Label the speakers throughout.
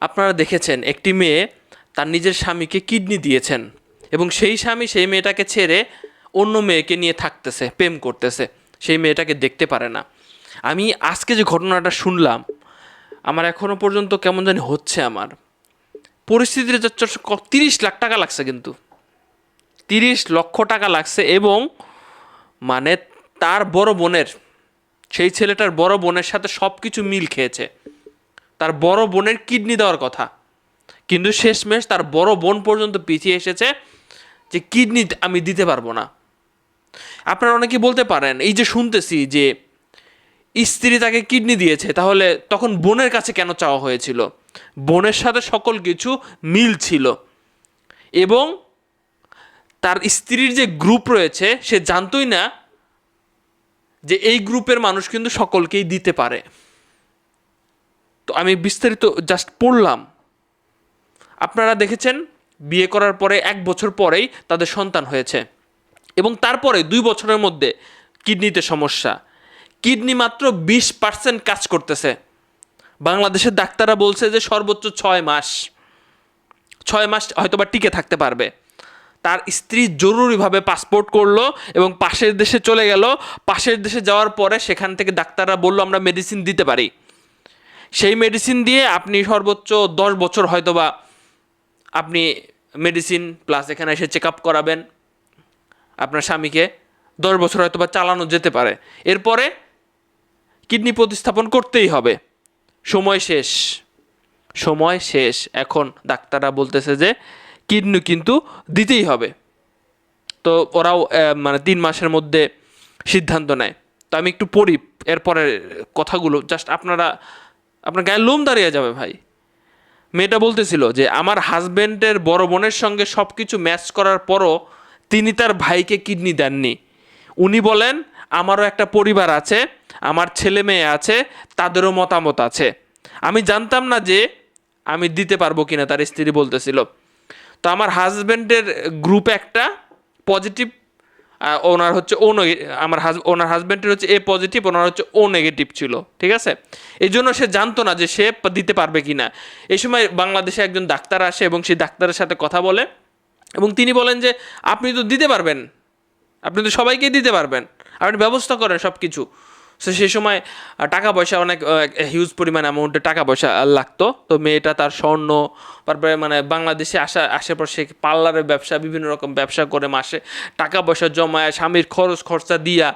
Speaker 1: আপনারা দেখেছেন, একটি মেয়ে তার নিজের স্বামীকে কিডনি দিয়েছেন এবং সেই স্বামী সেই মেয়েটাকে ছেড়ে অন্য মেয়েকে নিয়ে থাকতেছে, প্রেম করতেছে। সেই মেয়েটাকে দেখতে পারে না। আমি আজকে যে ঘটনাটা শুনলাম, আমার এখনও পর্যন্ত কেমন জানি হচ্ছে আমার। পরিস্থিতির তিরিশ লাখ টাকা লাগছে কিন্তু। তিরিশ লক্ষ টাকা লাগছে এবং মানে তার বড় বোনের, সেই ছেলেটার বড় বোনের সাথে সব কিছু মিল খেয়েছে। তার বড় বোনের কিডনি দেওয়ার কথা। কিন্তু শেষমেশ তার বড় বোন পর্যন্ত পিছিয়ে এসেছে যে কিডনি আমি দিতে পারব না। আপনারা অনেকে বলতে পারেন, এই যে শুনতেছি যে স্ত্রী তাকে কিডনি দিয়েছে, তাহলে তখন বোনের কাছে কেন চাওয়া হয়েছিল? বোনের সাথে সকল কিছু মিল ছিল। এবং তার স্ত্রীর যে গ্রুপ রয়েছে, সে জানতোই না যে এই গ্রুপের মানুষ কিন্তু সকলকেই দিতে পারে। তো আমি বিস্তারিত জাস্ট পড়লাম। আপনারা দেখেছেন, বিয়ে করার পরে এক বছর পরেই তাদের সন্তান হয়েছে। এবং তারপরে দুই বছরের মধ্যে কিডনিতে সমস্যা। কিডনি মাত্র বিশ পার্সেন্ট কাজ করতেছে। বাংলাদেশের ডাক্তাররা বলছে যে সর্বোচ্চ ছয় মাস। ছয় মাস হয়তোবা টিকে থাকতে পারবে। তার স্ত্রী জরুরিভাবে পাসপোর্ট করল এবং পাশের দেশে চলে গেল। পাশের দেশে যাওয়ার পরে সেখান থেকে ডাক্তাররা বলল, আমরা মেডিসিন দিতে পারি। সেই মেডিসিন দিয়ে আপনি সর্বোচ্চ দশ বছর হয়তো বা আপনি মেডিসিন প্লাস এখানে এসে চেক আপ করাবেন আপনার স্বামীকে। দশ বছর হয়তো বা চালানো যেতে পারে। এরপরে কিডনি প্রতিস্থাপন করতেই হবে। সময় শেষ। সময় শেষ। এখন ডাক্তাররা বলতেছে যে কিডনি কিন্তু দিতেই হবে। তো ওরাও মানে তিন মাসের মধ্যে সিদ্ধান্ত নেয়। তো আমি একটু পড়ি এরপরে কথাগুলো। জাস্ট আপনারা আপনার গায়ে লোম দাঁড়িয়ে যাবে ভাই। মেয়েটা বলতেছিল যে, আমার হাজবেন্ডের বড় বোনের সঙ্গে সব কিছু ম্যাচ করার পরও তিনি তার ভাইকে কিডনি দেননি। উনি বলেন, আমারও একটা পরিবার আছে, আমার ছেলে মেয়ে আছে, তাদেরও মতামত আছে। আমি জানতাম না যে আমি দিতে পারব কিনা, তার স্ত্রী বলতেছিল। তো আমার হাজবেন্ডের গ্রুপ একটা পজিটিভ ওনার হচ্ছে ও আমার হাজ ওনার হাজব্যান্ডের হচ্ছে এ পজিটিভ ওনার হচ্ছে ও নেগেটিভ ছিল, ঠিক আছে? এই জন্য সে জানতো না যে সে দিতে পারবে কি না এই সময় বাংলাদেশে একজন ডাক্তার আসে এবং সেই ডাক্তারের সাথে কথা বলে এবং তিনি বলেন যে, আপনি তো দিতে পারবেন। আপনি তো সবাইকে দিতে পারবেন। আপনি ব্যবস্থা করেন সব কিছু সো সেই সময় টাকা পয়সা অনেক হিউজ পরিমাণ অ্যামাউন্টে টাকা পয়সা লাগতো। তো মেয়েটা তার স্বর্ণ, তারপরে মানে বাংলাদেশে আসা পর সে পার্লারের ব্যবসা, বিভিন্ন রকম ব্যবসা করে মাসে টাকা পয়সা জমায়, স্বামীর খরচ, খরচা দিয়া,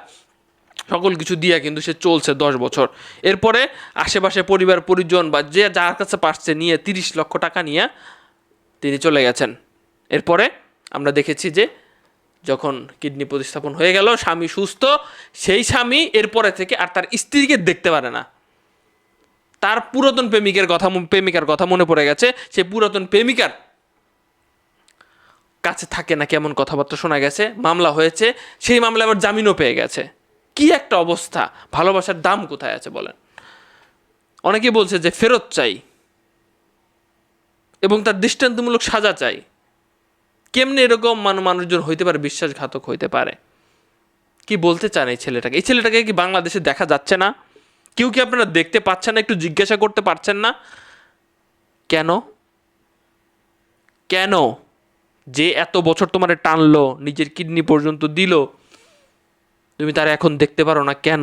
Speaker 1: সকল কিছু দিয়া কিন্তু সে চলছে দশ বছর। এরপরে আশেপাশে পরিবার, পরিজন বা যে যার কাছে পারছে নিয়ে তিরিশ লক্ষ টাকা নিয়ে তিনি চলে গেছেন। এরপরে আমরা দেখেছি যে যখন কিডনি প্রতিস্থাপন হয়ে গেল, স্বামী সুস্থ, সেই স্বামী এরপরে থেকে আর তার স্ত্রীকে দেখতে পারে না। তার পুরাতন প্রেমিকের কথা প্রেমিকার কথা মনে পড়ে গেছে সেই পুরাতন প্রেমিকার কাছে থাকে না কেমন কথাবার্তা শোনা গেছে, মামলা হয়েছে, সেই মামলা আবার জামিনও পেয়ে গেছে। কি একটা অবস্থা, ভালোবাসার দাম কোথায় আছে বলেন? অনেকে বলছে যে ফেরত চাই এবং তার দৃষ্টান্তমূলক সাজা চাই। কেমনে এরকম মান মানুষজন হইতে পারে, বিশ্বাসঘাতক হইতে পারে? কি বলতে চান এই ছেলেটাকে? এই ছেলেটাকে কি বাংলাদেশে দেখা যাচ্ছে না? কেউ কি আপনারা দেখতে পাচ্ছেন না, একটু জিজ্ঞাসা করতে পারছেন না? কেন? কেন? যে এত বছর তোমার টানলো, নিজের কিডনি পর্যন্ত দিল, তুমি তার এখন দেখতে পারো না কেন?